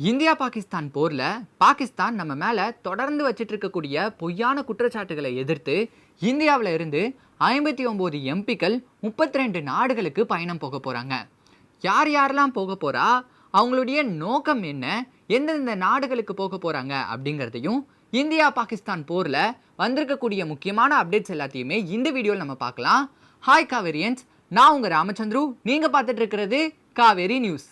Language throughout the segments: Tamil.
இந்தியா பாகிஸ்தான் போரில் பாகிஸ்தான் நம்ம மேலே தொடர்ந்து வச்சுட்டு இருக்கக்கூடிய பொய்யான குற்றச்சாட்டுகளை எதிர்த்து இந்தியாவில் இருந்து ஐம்பத்தி ஒம்பது எம்பிக்கள் முப்பத்தி ரெண்டு நாடுகளுக்கு பயணம் போக போகிறாங்க யார் யாரெல்லாம் போக போகிறா அவங்களுடைய நோக்கம் என்ன? எந்தெந்த நாடுகளுக்கு போக போகிறாங்க அப்படிங்கிறதையும் இந்தியா பாகிஸ்தான் போரில் வந்திருக்கக்கூடிய முக்கியமான அப்டேட்ஸ் எல்லாத்தையுமே இந்த வீடியோவில் நம்ம பார்க்கலாம். ஹாய் காவேரியன்ஸ் நான் உங்கள் ராமச்சந்திரு. நீங்கள் பார்த்துட்டு இருக்கிறது காவேரி நியூஸ்.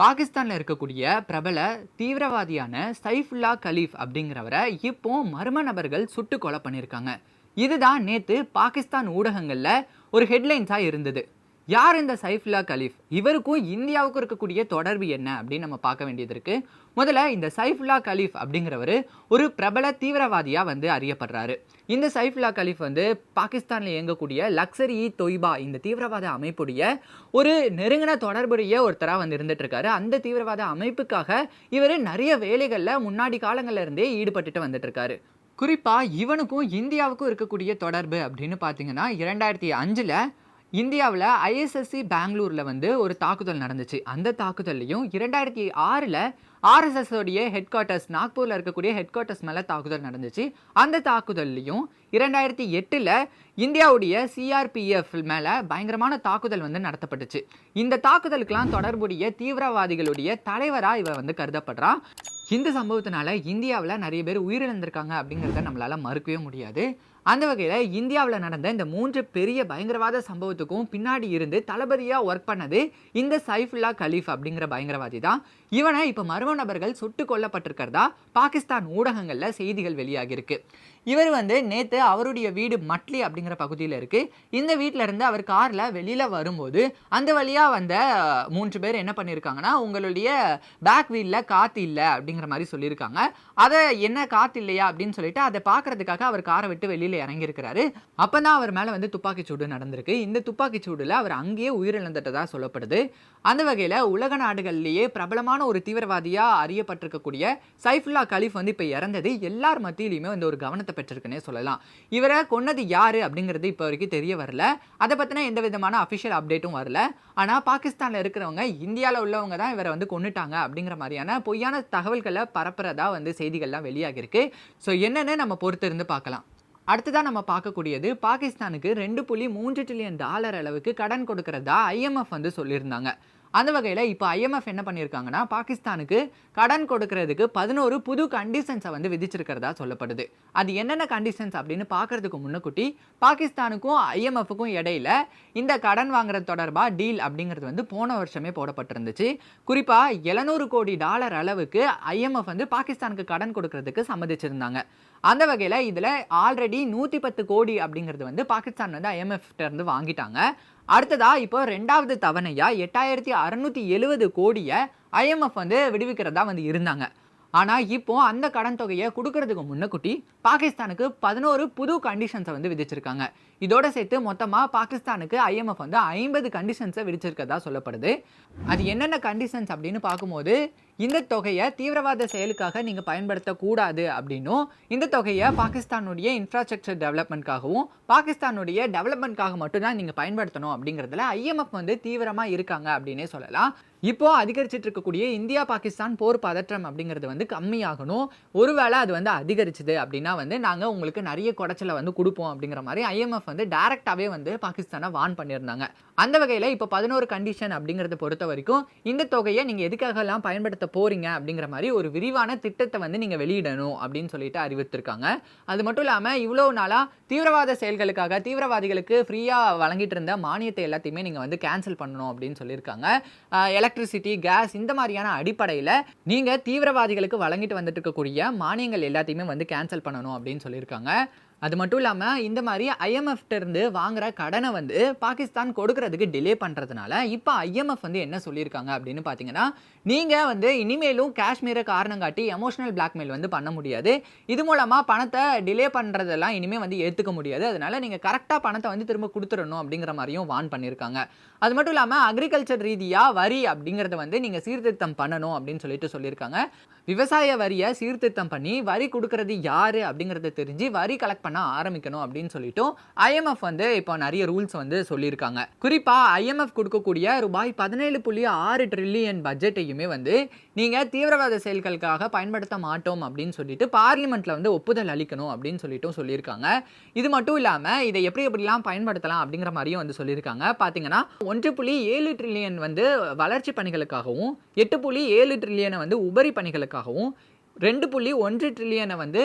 பாகிஸ்தானில் இருக்கக்கூடிய பிரபல தீவிரவாதியான சைஃபுல்லா கலீஃப் அப்படிங்கிறவரை இப்போ மர்ம நபர்கள் சுட்டு கொலை பண்ணியிருக்காங்க. இதுதான் நேற்று பாகிஸ்தான் ஊடகங்களில் ஒரு ஹெட்லைன்ஸாக இருந்தது. யார் இந்த சைஃபுல்லா கலீஃப்? இவருக்கும் இந்தியாவுக்கும் இருக்கக்கூடிய தொடர்பு என்ன அப்படின்னு நம்ம பார்க்க வேண்டியது இருக்கு. முதல்ல இந்த சைஃபுல்லா கலீஃப் அப்படிங்கிறவர் ஒரு பிரபல தீவிரவாதியாக வந்து அறியப்படுறாரு. இந்த சைஃபுல்லா கலீஃப் வந்து பாகிஸ்தானில் இயங்கக்கூடிய லக்ஸரி இ தொய்பா இந்த தீவிரவாத அமைப்புடைய ஒரு நெருங்கின தொடர்புடைய ஒருத்தராக வந்து இருந்துட்டுருக்காரு. அந்த தீவிரவாத அமைப்புக்காக இவர் நிறைய வேலைகளில் முன்னாடி காலங்களில் இருந்தே ஈடுபட்டுட்டு வந்துட்டுருக்காரு. குறிப்பாக இவனுக்கும் இந்தியாவுக்கும் இருக்கக்கூடிய தொடர்பு அப்படின்னு பார்த்தீங்கன்னா இரண்டாயிரத்தி அஞ்சில் இந்தியாவில் ஐஎஸ்எஸ்சி பெங்களூரில் வந்து ஒரு தாக்குதல் நடந்துச்சு. அந்த தாக்குதல்லையும் இரண்டாயிரத்தி ஆறில் ஆர்எஸ்எஸ் உடைய ஹெட் குவார்ட்டர்ஸ் நாக்பூரில் இருக்கக்கூடிய ஹெட் குவார்ட்டர்ஸ் மேலே தாக்குதல் நடந்துச்சு. அந்த தாக்குதல்லையும் இரண்டாயிரத்தி எட்டில் இந்தியாவுடைய சிஆர்பிஎஃப் மேலே பயங்கரமான தாக்குதல் வந்து நடத்தப்பட்டுச்சு. இந்த தாக்குதலுக்கெல்லாம் தொடர்புடைய தீவிரவாதிகளுடைய தலைவராக இவர் வந்து கருதப்படுறான் இந்த சம்பவத்தினால இந்தியாவில் நிறைய பேர் உயிரிழந்திருக்காங்க அப்படிங்கிறத நம்மளால் மறுக்கவே முடியாது. அந்த வகையில் இந்தியாவில் நடந்த இந்த மூன்று பெரிய பயங்கரவாத சம்பவத்துக்கும் பின்னாடி இருந்து தளபதியாக ஒர்க் பண்ணது இந்த சைஃபுல்லா கலீஃப் அப்படிங்கிற பயங்கரவாதி தான். இவனை இப்போ மர்ம நபர்கள் சுட்டு கொல்லப்பட்டிருக்கிறதா பாகிஸ்தான் ஊடகங்களில் செய்திகள் வெளியாகியிருக்கு. இவர் வந்து நேற்று அவருடைய வீடு மட்லி அப்படிங்கிற பகுதியில் இருக்குது இந்த வீட்டில் இருந்து அவர் காரில் வெளியில் வரும்போது அந்த வழியாக வந்த மூன்று பேர் என்ன பண்ணியிருக்காங்கன்னா உங்களுடைய பேக் வீலில் காற்று இல்லை அப்படிங்கிற மாதிரி சொல்லியிருக்காங்க. அதை என்ன காற்று இல்லையா அப்படின்னு சொல்லிட்டு அதை பார்க்கறதுக்காக அவர் காரை விட்டு வெளியில் இறங்கியிருக்கிறாரு. அப்போ தான் அவர் மேலே வந்து துப்பாக்கி சூடு நடந்திருக்கு. இந்த துப்பாக்கி சூடில் அவர் அங்கேயே உயிரிழந்துட்டதாக சொல்லப்படுது. அந்த வகையில் உலக நாடுகள்லேயே பிரபலமான ஒரு தீவிரவாதியாக அறியப்பட்டிருக்கக்கூடிய சைஃபுல்லா கலீஃப் வந்து இப்போ இறந்தது எல்லார் மத்தியிலையுமே வந்து ஒரு கவனத்தை பெற்றிருக்குன்னே சொல்லலாம். இவரை கொன்னது யார் அப்படிங்கிறது இப்போ வரைக்கும் தெரிய வரல. அதை பற்றின எந்த விதமான அஃபிஷியல் அப்டேட்டும் வரல. ஆனால் பாகிஸ்தானில் இருக்கிறவங்க இந்தியாவில் உள்ளவங்க தான் இவரை வந்து கொண்டுட்டாங்க அப்படிங்கிற மாதிரியான பொய்யான தகவல்களை பரப்புறதா வந்து செய்திகள்லாம் வெளியாகிருக்கு ஸோ என்னென்னு நம்ம பொறுத்து இருந்து பார்க்கலாம். அடுத்ததாக நம்ம பார்க்கக்கூடியது பாகிஸ்தானுக்கு ரெண்டு புள்ளி மூன்று ட்ரில்லியன் டாலர் அளவுக்கு கடன் கொடுக்கறதா ஐஎம்எஃப் வந்து சொல்லியிருந்தாங்க. அந்த வகையில் இப்போ ஐஎம்எஃப் என்ன பண்ணியிருக்காங்கன்னா பாகிஸ்தானுக்கு கடன் கொடுக்கறதுக்கு பதினோரு புது கண்டிஷன்ஸை வந்து விதிச்சிருக்கிறதா சொல்லப்படுது. அது என்னென்ன கண்டிஷன்ஸ் அப்படின்னு பார்க்கறதுக்கு முன்னக்குட்டி பாகிஸ்தானுக்கும் ஐஎம்எஃப்க்கும் இடையில இந்த கடன் வாங்குறது தொடர்பாக டீல் அப்படிங்கிறது வந்து போன வருஷமே போடப்பட்டிருந்துச்சு. குறிப்பாக எழுநூறு கோடி டாலர் அளவுக்கு ஐஎம்எஃப் வந்து பாகிஸ்தானுக்கு கடன் கொடுக்கறதுக்கு சம்மதிச்சிருந்தாங்க. அந்த வகையில் இதில் ஆல்ரெடி நூற்றி பத்து கோடி அப்படிங்கிறது வந்து பாகிஸ்தான் வந்து ஐஎம்எஃப்டேருந்து வாங்கிட்டாங்க. அடுத்ததா இப்போ ரெண்டாவது தவணையாக எட்டாயிரத்தி அறநூற்றி எழுவது கோடியை ஐஎம்எஃப் வந்து விடுவிக்கிறதா வந்து இருந்தாங்க. ஆனால் இப்போ அந்த கடன் தொகையை கொடுக்கறதுக்கு முன்னக்குட்டி பாகிஸ்தானுக்கு பதினோரு புது கண்டிஷன்ஸை வந்து விதிச்சிருக்காங்க. இதோட சேர்த்து மொத்தமாக பாகிஸ்தானுக்கு ஐஎம்எஃப் வந்து ஐம்பது கண்டிஷன்ஸை விதிச்சிருக்கதா சொல்லப்படுது. அது என்னென்ன கண்டிஷன்ஸ் அப்படின்னு பார்க்கும்போது இந்த தொகையை தீவிரவாத செயலுக்காக நீங்கள் பயன்படுத்தக்கூடாது அப்படின்னும் இந்த தொகையை பாகிஸ்தானுடைய இன்ஃப்ராஸ்ட்ரக்சர் டெவலப்மெண்ட்காகவும் பாகிஸ்தானுடைய டெவலப்மெண்ட்காக மட்டும்தான் நீங்கள் பயன்படுத்தணும் அப்படிங்கிறதுல ஐஎம்எஃப் வந்து தீவிரமாக இருக்காங்க அப்படின்னே சொல்லலாம். இப்போ அதிகரிச்சுட்டு இருக்கக்கூடிய இந்தியா பாகிஸ்தான் போர் பதற்றம் அப்படிங்கிறது வந்து கம்மியாகணும். ஒருவேளை அது வந்து அதிகரிச்சுது அப்படின்னா வந்து நாங்கள் உங்களுக்கு நிறைய குடைச்சலை வந்து கொடுப்போம் அப்படிங்கிற மாதிரி ஐஎம்எஃப் வந்து டேரெக்டாகவே வந்து பாகிஸ்தானை வான் பண்ணியிருந்தாங்க. அந்த வகையில் இப்போ பதினோரு கண்டிஷன் அப்படிங்கிறத பொறுத்த வரைக்கும் இந்த தொகையை நீங்கள் எதுக்காகலாம் பயன்படுத்த போகிறீங்க அப்படிங்கிற மாதிரி ஒரு விரிவான திட்டத்தை வந்து நீங்கள் வெளியிடணும் அப்படின்னு சொல்லிட்டு அறிவித்திருக்காங்க. அது மட்டும் இல்லாமல் இவ்வளோ நாளாக தீவிரவாத செயல்களுக்காக தீவிரவாதிகளுக்கு ஃப்ரீயாக வழங்கிட்டு இருந்த மானியத்தை எல்லாத்தையுமே நீங்கள் வந்து கேன்சல் பண்ணணும் அப்படின்னு சொல்லியிருக்காங்க. எலக்ட்ரிசிட்டி கேஸ் இந்த மாதிரியான அடிப்படையில் நீங்கள் தீவிரவாதிகளுக்கு வழங்கிட்டு வந்துட்டு இருக்கக்கூடிய மானியங்கள் எல்லாத்தையுமே வந்து கேன்சல் பண்ணணும் அப்படின்னு சொல்லியிருக்காங்க. அது மட்டும் இல்லாமல் இந்த மாதிரி IMF வாங்குற கடனை வந்து பாகிஸ்தான் கொடுக்கறதுக்கு டிலே பண்ணுறதுனால இப்போ ஐஎம்எஃப் வந்து என்ன சொல்லியிருக்காங்க அப்படின்னு பார்த்தீங்கன்னா நீங்கள் வந்து இனிமேலும் காஷ்மீரை காரணம் காட்டி எமோஷனல் பிளாக்மெயில் வந்து பண்ண முடியாது. இது மூலமாக பணத்தை டிலே பண்ணுறதெல்லாம் இனிமேல் வந்து ஏற்றுக்க முடியாது. அதனால நீங்கள் கரெக்டாக பணத்தை வந்து திரும்ப கொடுத்துடணும் அப்படிங்கிற மாதிரியும் வான் பண்ணியிருக்காங்க. அது மட்டும் இல்லாமல் அக்ரிகல்ச்சர் ரீதியாக வரி அப்படிங்கிறத வந்து நீங்கள் சீர்திருத்தம் பண்ணணும் அப்படின்னு சொல்லிட்டு சொல்லியிருக்காங்க. விவசாய வரியை சீர்திருத்தம் பண்ணி வரி கொடுக்கறது யார் அப்படிங்கிறத தெரிஞ்சு வரி கலெக்ட் பண்ண ஆரம்பிக்கணும் அப்படின்னு சொல்லிட்டும் ஐஎம்எஃப் வந்து இப்போ நிறைய ரூல்ஸ் வந்து சொல்லியிருக்காங்க. குறிப்பாக ஐஎம்எஃப் கொடுக்கக்கூடிய ரூபாய் பதினேழு புள்ளி ஆறு ட்ரில்லியன் பட்ஜெட்டையுமே வந்து நீங்கள் தீவிரவாத செயல்களுக்காக பயன்படுத்த மாட்டோம் அப்படின்னு சொல்லிட்டு பார்லிமெண்ட்டில் வந்து ஒப்புதல் அளிக்கணும் அப்படின்னு சொல்லிட்டும் சொல்லியிருக்காங்க. இது மட்டும் இல்லாமல் இதை எப்படி எப்படிலாம் பயன்படுத்தலாம் அப்படிங்கிற மாதிரியும் வந்து சொல்லியிருக்காங்க. பார்த்தீங்கன்னா ஒன்று புள்ளி ஏழு ட்ரில்லியன் வந்து வளர்ச்சி பணிகளுக்காகவும் எட்டு புள்ளி ஏழு ட்ரில்லியனை வந்து உபரி பணிகளுக்காகவும் ரெண்டு புள்ளி ஒன்று ட்ரில்லியனை வந்து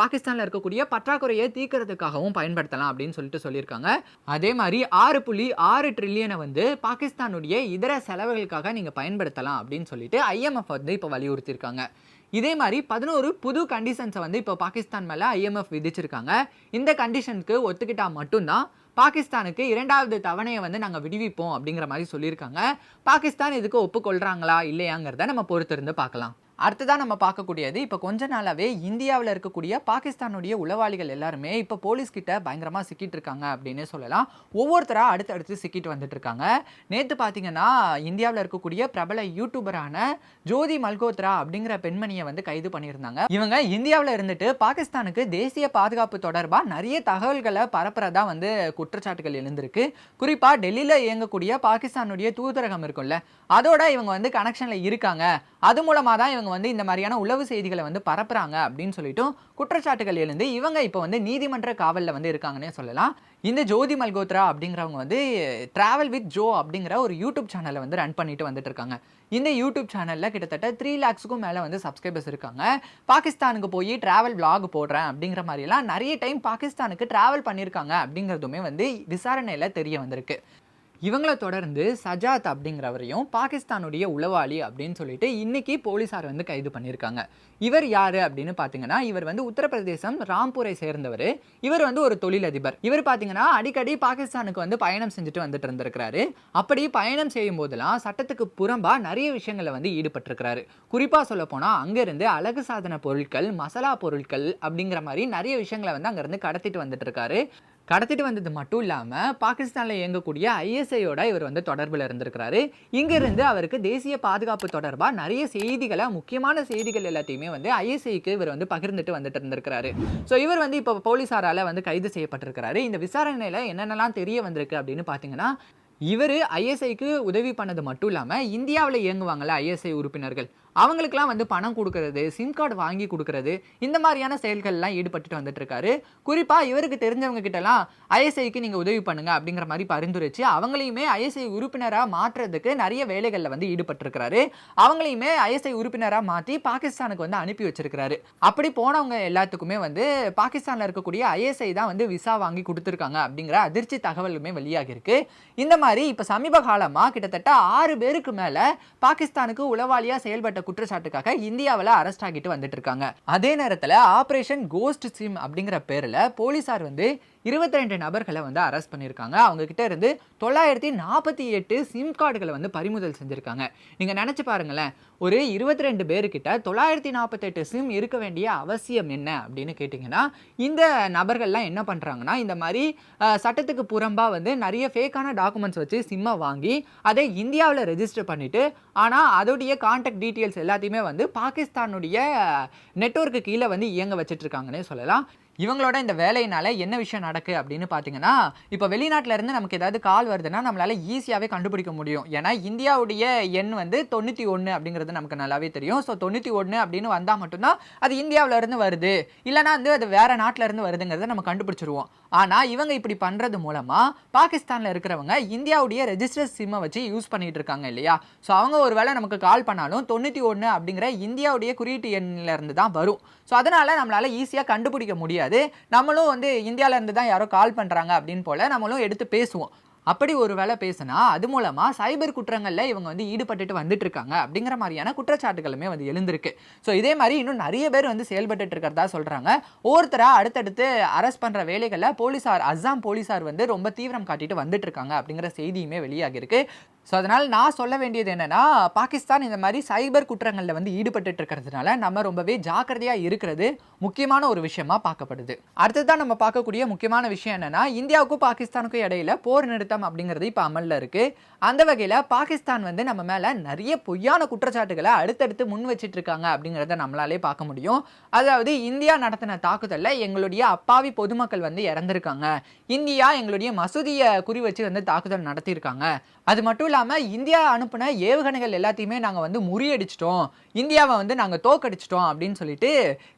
பாகிஸ்தானில் இருக்கக்கூடிய பற்றாக்குறையை தீர்க்கறதுக்காகவும் பயன்படுத்தலாம் அப்படின்னு சொல்லிட்டு சொல்லியிருக்காங்க. அதே மாதிரி ஆறு புள்ளி ஆறு ட்ரில்லியனை வந்து பாகிஸ்தானுடைய இதர செலவுகளுக்காக நீங்கள் பயன்படுத்தலாம் அப்படின்னு சொல்லிட்டு ஐஎம்எஃப் வந்து இப்போ வலியுறுத்தியிருக்காங்க. இதே மாதிரி பதினோரு புது கண்டிஷன்ஸை வந்து இப்போ பாகிஸ்தான் மேலே ஐஎம்எஃப் விதிச்சிருக்காங்க. இந்த கண்டிஷனுக்கு ஒத்துக்கிட்டால் மட்டும்தான் பாகிஸ்தானுக்கு இரண்டாவது தவணையை வந்து நாங்கள் விடுவிப்போம் அப்படிங்கிற மாதிரி சொல்லியிருக்காங்க. பாகிஸ்தான் இதுக்கு ஒப்புக்கொள்கிறாங்களா இல்லையாங்கிறத நம்ம பொறுத்திருந்து பார்க்கலாம். அடுத்ததான் நம்ம பார்க்கக்கூடியது இப்போ கொஞ்ச நாளாகவே இந்தியாவில் இருக்கக்கூடிய பாகிஸ்தானுடைய உளவாளிகள் எல்லாருமே இப்போ போலீஸ்கிட்ட பயங்கரமாக சிக்கிட்டு இருக்காங்க அப்படின்னு சொல்லலாம். ஒவ்வொருத்தராக அடுத்தடுத்து சிக்கிட்டு வந்துட்டு இருக்காங்க. நேற்று பார்த்தீங்கன்னா இந்தியாவில் இருக்கக்கூடிய பிரபல யூடியூபரான ஜோதி மல்கோத்ரா அப்படிங்கிற பெண்மணியை வந்து கைது பண்ணியிருந்தாங்க. இவங்க இந்தியாவில் இருந்துட்டு பாகிஸ்தானுக்கு தேசிய பாதுகாப்பு தொடர்பாக நிறைய தகவல்களை பரப்புறதா வந்து குற்றச்சாட்டுகள் எழுந்திருக்கு. குறிப்பாக டெல்லியில் இயங்கக்கூடிய பாகிஸ்தானுடைய தூதரகம் இருக்கும்ல அதோட இவங்க வந்து கனெக்ஷனில் இருக்காங்க. அது மூலமாக தான் இவங்க வந்து இந்த மாதிரியான உளவு செய்திகளை வந்து பரப்புறாங்க அப்படின்னு சொல்லிட்டு குற்றச்சாட்டுகள் எழுந்து இவங்க இப்போ வந்து நீதிமன்ற காவலில் வந்து இருக்காங்கன்னே சொல்லலாம். இந்த ஜோதி மல்கோத்ரா அப்படிங்கிறவங்க வந்து டிராவல் வித் ஜோ அப்படிங்கிற ஒரு யூடியூப் சேனலை வந்து ரன் பண்ணிட்டு வந்துட்டு இருக்காங்க. இந்த யூடியூப் சேனலில் கிட்டத்தட்ட த்ரீ லேக்ஸுக்கும் மேலே வந்து சப்ஸ்கிரைபர்ஸ் இருக்காங்க. பாகிஸ்தானுக்கு போய் டிராவல் விளாக் போடுறேன் அப்படிங்கிற மாதிரிலாம் நிறைய டைம் பாகிஸ்தானுக்கு டிராவல் பண்ணியிருக்காங்க அப்படிங்கிறதுமே வந்து விசாரணையில் தெரிய வந்திருக்கு. இவங்களை தொடர்ந்து சஜாத் அப்படிங்கிறவரையும் பாகிஸ்தானுடைய உளவாளி அப்படின்னு சொல்லிட்டு இன்னைக்கு போலீசார் வந்து கைது பண்ணியிருக்காங்க. இவர் யாரு அப்படின்னு பார்த்தீங்கன்னா இவர் வந்து உத்தரப்பிரதேசம் ராம்பூரை சேர்ந்தவர். இவர் வந்து ஒரு தொழிலதிபர். இவர் பார்த்தீங்கன்னா அடிக்கடி பாகிஸ்தானுக்கு வந்து பயணம் செஞ்சுட்டு வந்துட்டு இருந்திருக்கிறாரு. அப்படி பயணம் செய்யும் போதெல்லாம் சட்டத்துக்கு புறம்பா நிறைய விஷயங்களை வந்து ஈடுபட்டிருக்கிறாரு. குறிப்பாக சொல்ல போனால் அங்கேருந்து அழகு சாதன பொருட்கள் மசாலா பொருட்கள் அப்படிங்கிற மாதிரி நிறைய விஷயங்களை வந்து அங்கேருந்து கடத்திட்டு வந்துட்டு இருக்காரு. கடத்திட்டு வந்தது மட்டும் இல்லாமல் பாகிஸ்தானில் இயங்கக்கூடிய ஐஎஸ்ஐயோட இவர் வந்து தொடர்பில் இருந்திருக்கிறாரு. இங்கிருந்து அவருக்கு தேசிய பாதுகாப்பு தொடர்பாக நிறைய செய்திகளை முக்கியமான செய்திகள் எல்லாத்தையுமே வந்து ஐஎஸ்ஐக்கு இவர் வந்து பகிர்ந்துட்டு வந்துட்டு இருந்திருக்கிறாரு. ஸோ இவர் வந்து இப்போ போலீஸாரால் வந்து கைது செய்யப்பட்டிருக்கிறாரு. இந்த விசாரணையில் என்னென்னலாம் தெரிய வந்திருக்கு அப்படின்னு பார்த்தீங்கன்னா இவர் ஐஎஸ்ஐக்கு உதவி பண்ணது மட்டும் இல்லாமல் இந்தியாவில் இயங்குவாங்கள்ல ஐஎஸ்ஐ உறுப்பினர்கள். அவங்களுக்குலாம் வந்து பணம் கொடுக்கறது சிம் கார்டு வாங்கி கொடுக்கறது இந்த மாதிரியான செயல்கள்லாம் ஈடுபட்டுட்டு வந்துட்டு இருக்காரு குறிப்பாக இவருக்கு தெரிஞ்சவங்க கிட்டலாம் ஐஎஸ்ஐக்கு நீங்கள் உதவி பண்ணுங்க அப்படிங்கிற மாதிரி பரிந்துரைச்சு அவங்களையுமே ஐஎஸ்ஐ உறுப்பினராக மாற்றுறதுக்கு நிறைய வேலைகளில் வந்து ஈடுபட்டிருக்கிறாரு. அவங்களையுமே ஐஎஸ்ஐ உறுப்பினராக மாற்றி பாகிஸ்தானுக்கு வந்து அனுப்பி வச்சிருக்கிறாரு. அப்படி போனவங்க எல்லாத்துக்குமே வந்து பாகிஸ்தானில் இருக்கக்கூடிய ஐஎஸ்ஐ தான் வந்து விசா வாங்கி கொடுத்துருக்காங்க அப்படிங்கிற அதிர்ச்சி தகவலுமே வெளியாகி இருக்கு இந்த மாதிரி இப்போ சமீப காலமாக கிட்டத்தட்ட ஆறு பேருக்கு மேலே பாகிஸ்தானுக்கு உளவாளியாக செயல்பட்ட குற்றச்சாட்டுக்காக இந்தியாவில் அரெஸ்ட் ஆகிட்டு வந்துட்டு இருக்காங்க. அதே நேரத்தில் ஆபரேஷன் கோஸ்ட் சிம் அப்படிங்கிற பேரில் போலீசார் வந்து இருபத்தி ரெண்டு நபர்களை வந்து அரெஸ்ட் பண்ணியிருக்காங்க. அவங்க கிட்ட இருந்து தொள்ளாயிரத்தி நாற்பத்தி எட்டு சிம் கார்டுகளை வந்து பறிமுதல் செஞ்சுருக்காங்க. நீங்கள் நினச்சி பாருங்களேன் ஒரு இருபத்தி ரெண்டு பேருக்கிட்ட தொள்ளாயிரத்தி நாற்பத்தெட்டு சிம் இருக்க வேண்டிய அவசியம் என்ன அப்படின்னு கேட்டிங்கன்னா இந்த நபர்கள்லாம் என்ன பண்ணுறாங்கன்னா இந்த மாதிரி சட்டத்துக்கு புறம்பாக வந்து நிறைய ஃபேக்கான டாக்குமெண்ட்ஸ் வச்சு சிம்மை வாங்கி அதை இந்தியாவில் ரெஜிஸ்டர் பண்ணிவிட்டு ஆனால் அதோடைய கான்டாக்ட் டீட்டெயில்ஸ் எல்லாத்தையுமே வந்து பாகிஸ்தானுடைய நெட்வொர்க்கு கீழே வந்து இயங்க வச்சுட்ருக்காங்கன்னே சொல்லலாம். இவங்களோட இந்த வேலையினால என்ன விஷயம் நடக்கு அப்படின்னு பார்த்தீங்கன்னா இப்போ வெளிநாட்டிலேருந்து நமக்கு ஏதாவது கால் வருதுன்னா நம்மளால் ஈஸியாகவே கண்டுபிடிக்க முடியும். ஏன்னா இந்தியாவுடைய எண் வந்து தொண்ணூற்றி ஒன்று அப்படிங்கிறது நமக்கு நல்லாவே தெரியும். ஸோ தொண்ணூற்றி ஒன்று அப்படின்னு வந்தால் மட்டும்தான் அது இந்தியாவிலேருந்து வருது. இல்லைனா வந்து அது வேறு நாட்டிலேருந்து வருதுங்கிறத நம்ம கண்டுபிடிச்சிருவோம். ஆனால் இவங்க இப்படி பண்ணுறது மூலமாக பாகிஸ்தானில் இருக்கிறவங்க இந்தியாவுடைய ரெஜிஸ்டர் சிம்மை வச்சு யூஸ் பண்ணிட்டு இருக்காங்க இல்லையா? ஸோ அவங்க ஒரு வேளை நமக்கு கால் பண்ணாலும் தொண்ணூற்றி ஒன்று அப்படிங்கிற இந்தியாவுடைய குறியீட்டு எண்ணிலேருந்து தான் வரும். ஸோ அதனால் நம்மளால் ஈஸியாக கண்டுபிடிக்க முடியாது. நம்மளும் வந்து இந்தியாவிலேருந்து தான் யாரோ கால் பண்ணுறாங்க அப்படின்னு போல் நம்மளும் எடுத்து பேசுவோம். அப்படி ஒரு வேளை பேசினா அது மூலமாக சைபர் குற்றங்களில் இவங்க வந்து ஈடுபட்டுட்டு வந்துட்டு இருக்காங்க அப்படிங்கிற மாதிரியான குற்றச்சாட்டுகளுமே வந்து எழுந்திருக்கு. ஸோ இதே மாதிரி இன்னும் நிறைய பேர் வந்து செயல்பட்டு இருக்கிறதா சொல்கிறாங்க ஒருத்தராக அடுத்தடுத்து அரெஸ்ட் பண்ணுற வேலைகளில் போலீசார் அஸ்ஸாம் போலீசார் வந்து ரொம்ப தீவிரம் காட்டிட்டு வந்துட்டு இருக்காங்க அப்படிங்கிற செய்தியுமே வெளியாகிருக்கு ஸோ அதனால் நான் சொல்ல வேண்டியது என்னென்னா பாகிஸ்தான் இந்த மாதிரி சைபர் குற்றங்களில் வந்து ஈடுபட்டு இருக்கிறதுனால நம்ம ரொம்பவே ஜாக்கிரதையாக இருக்கிறது முக்கியமான ஒரு விஷயமா பார்க்கப்படுது. அடுத்ததான் நம்ம பார்க்கக்கூடிய முக்கியமான விஷயம் என்னென்னா இந்தியாவுக்கும் பாகிஸ்தானுக்கும் இடையில போர் நிறுத்த சட்டம் அப்படிங்கிறது இப்போ அமலில் இருக்குது அந்த வகையில் பாகிஸ்தான் வந்து நம்ம மேலே நிறைய பொய்யான குற்றச்சாட்டுகளை அடுத்தடுத்து முன் வச்சிட்டு இருக்காங்க அப்படிங்கிறத நம்மளாலே பார்க்க முடியும். அதாவது இந்தியா நடத்தின தாக்குதலில் எங்களுடைய அப்பாவி பொதுமக்கள் வந்து இறந்துருக்காங்க. இந்தியா எங்களுடைய மசூதியை குறி வச்சு வந்து தாக்குதல் நடத்தியிருக்காங்க. அது மட்டும் இல்லாமல் இந்தியா அனுப்பின ஏவுகணைகள் எல்லாத்தையுமே நாங்கள் வந்து முறியடிச்சிட்டோம். இந்தியாவை வந்து நாங்கள் தோக்கடிச்சிட்டோம் அப்படின்னு சொல்லிட்டு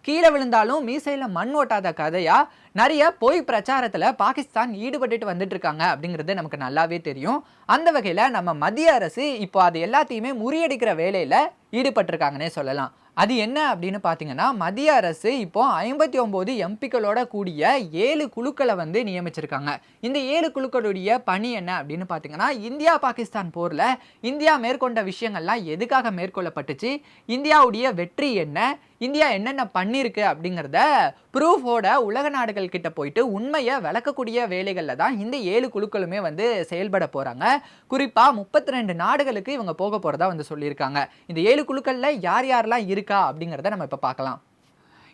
கீழே விழுந்தாலும் மீசையில் மண் ஓட்டாத கதையாக நிறைய பொய் பிரச்சாரத்தில் பாகிஸ்தான் ஈடுபட்டுட்டு வந்துட்டு இருக்காங்க அப்படிங்கிறது நமக்கு நல்லாவே தெரியும். அந்த வகையில் நம்ம மத்திய அரசு இப்போ அது எல்லாத்தையுமே முறியடிக்கிற வேலையில் ஈடுபட்டிருக்காங்கன்னே சொல்லலாம். அது என்ன அப்படின்னு பார்த்தீங்கன்னா மத்திய அரசு இப்போ ஐம்பத்தி ஒம்பது எம்பிக்களோட கூடிய ஏழு குழுக்களை வந்து நியமிச்சிருக்காங்க. இந்த ஏழு குழுக்களுடைய பணி என்ன அப்படின்னு பார்த்தீங்கன்னா இந்தியா பாகிஸ்தான் போரில் இந்தியா மேற்கொண்ட விஷயங்கள்லாம் எதுக்காக மேற்கொள்ளப்பட்டுச்சு? இந்தியாவுடைய வெற்றி என்ன? இந்தியா என்னென்ன பண்ணியிருக்கு அப்படிங்கிறத ப்ரூஃபோட உலக நாடுகள் கிட்ட போயிட்டு உண்மையை விளக்கக்கூடிய வேலைகளில் தான் இந்த ஏழு குழுக்களுமே வந்து செயல்பட போகிறாங்க குறிப்பாக முப்பத்தி ரெண்டு நாடுகளுக்கு இவங்க போக போகிறதா வந்து சொல்லியிருக்காங்க. இந்த ஏழு குழுக்களில் யார் யாரெல்லாம் இருக்கா அப்படிங்கிறத நம்ம இப்போ பார்க்கலாம்.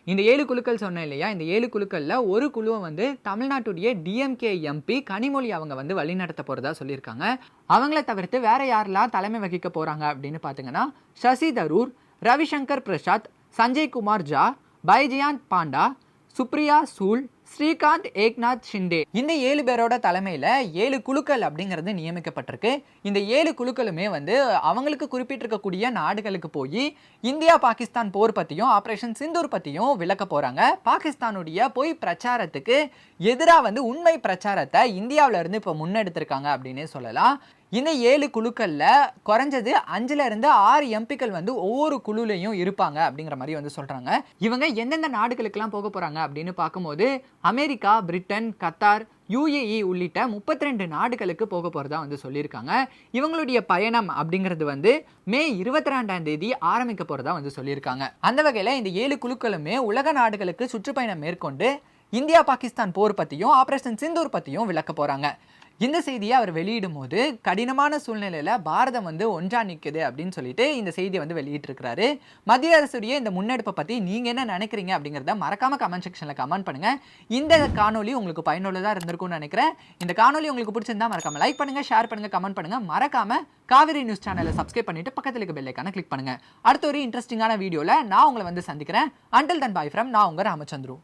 இந்த ஏழு குழுக்கள் சொன்னேன் இல்லையா? இந்த ஏழு குழுக்களில் ஒரு குழுவை வந்து தமிழ்நாட்டுடைய டிஎம்கே எம்பி கனிமொழி அவங்க வந்து வழிநடத்த போகிறதா சொல்லியிருக்காங்க. அவங்கள தவிர்த்து வேற யாரெல்லாம் தலைமை வகிக்க போகிறாங்க அப்படின்னு பார்த்தீங்கன்னா சசி தரூர் ரவிசங்கர் பிரசாத் சஞ்சய் குமார் ஜா பைஜியாந்த் பாண்டா சுப்ரியா சூல் ஸ்ரீகாந்த் ஏக்நாத் ஷிண்டே. இந்த ஏழு பேரோட தலைமையில் ஏழு குழுக்கள் அப்படிங்கிறது நியமிக்கப்பட்டிருக்கு. இந்த ஏழு குழுக்களுமே வந்து அவங்களுக்கு குறிப்பிட்டிருக்கக்கூடிய நாடுகளுக்கு போய் இந்தியா பாகிஸ்தான் போர் பற்றியும் ஆப்ரேஷன் சிந்தூர் பற்றியும் விளக்க போகிறாங்க பாகிஸ்தானுடைய பொய் பிரச்சாரத்துக்கு எதிராக வந்து உண்மை பிரச்சாரத்தை இந்தியாவிலேருந்து இப்போ முன்னெடுத்திருக்காங்க அப்படின்னே சொல்லலாம். இந்த ஏழு குழுக்களில் குறைஞ்சது அஞ்சுல இருந்து ஆறு எம்பிக்கள் வந்து ஒவ்வொரு குழுலையும் இருப்பாங்க அப்படிங்கிற மாதிரி வந்து சொல்கிறாங்க இவங்க எந்தெந்த நாடுகளுக்கெல்லாம் போக போகிறாங்க அப்படின்னு பார்க்கும்போது அமெரிக்கா பிரிட்டன் கத்தார் யுஏஇ உள்ளிட்ட முப்பத்தி ரெண்டு நாடுகளுக்கு போக போகிறதா வந்து சொல்லியிருக்காங்க. இவங்களுடைய பயணம் அப்படிங்கிறது வந்து மே இருபத்தி ரெண்டாம் தேதி ஆரம்பிக்க போகிறதா வந்து சொல்லியிருக்காங்க. அந்த வகையில் இந்த ஏழு குழுக்களுமே உலக நாடுகளுக்கு சுற்றுப்பயணம் மேற்கொண்டு இந்தியா பாகிஸ்தான் போர் பற்றியும் ஆப்ரேஷன் சிந்தூர் பற்றியும் விளக்க போகிறாங்க இந்த செய்தியை அவர் வெளியிடும் போது கடினமான சூழ்நிலையில் பாரதம் வந்து ஒன்றா நிற்குது அப்படின்னு சொல்லிட்டு இந்த செய்தியை வந்து வெளியிட்டிருக்கிறாரு. மத்திய அரசுடைய இந்த முன்னெடுப்பை பற்றி நீங்கள் என்ன நினைக்கிறீங்க அப்படிங்கிறத மறக்காம கமெண்ட் செக்ஷனில் கமெண்ட் பண்ணுங்கள் இந்த காணொலி உங்களுக்கு பயனுள்ளதாக இருந்திருக்கும்னு நினைக்கிறேன். இந்த காணொலி உங்களுக்கு பிடிச்சிருந்தா மறக்காம லைக் பண்ணுங்கள் ஷேர் பண்ணுங்கள் கமெண்ட் பண்ணுங்கள் மறக்காம காவிரி நியூஸ் சேனலை சப்ஸ்கிரைப் பண்ணிட்டு பக்கத்தில் இருக்க பெல்லைக்கான கிளிக் பண்ணுங்கள் அடுத்த ஒரு இன்ட்ரெஸ்டிங்கான வீடியோவில் நான் உங்களை வந்து சந்திக்கிறேன். அண்டல் தன் பாய் ஃப்ரம் நான் உங்கள் ராமச்சந்திரு.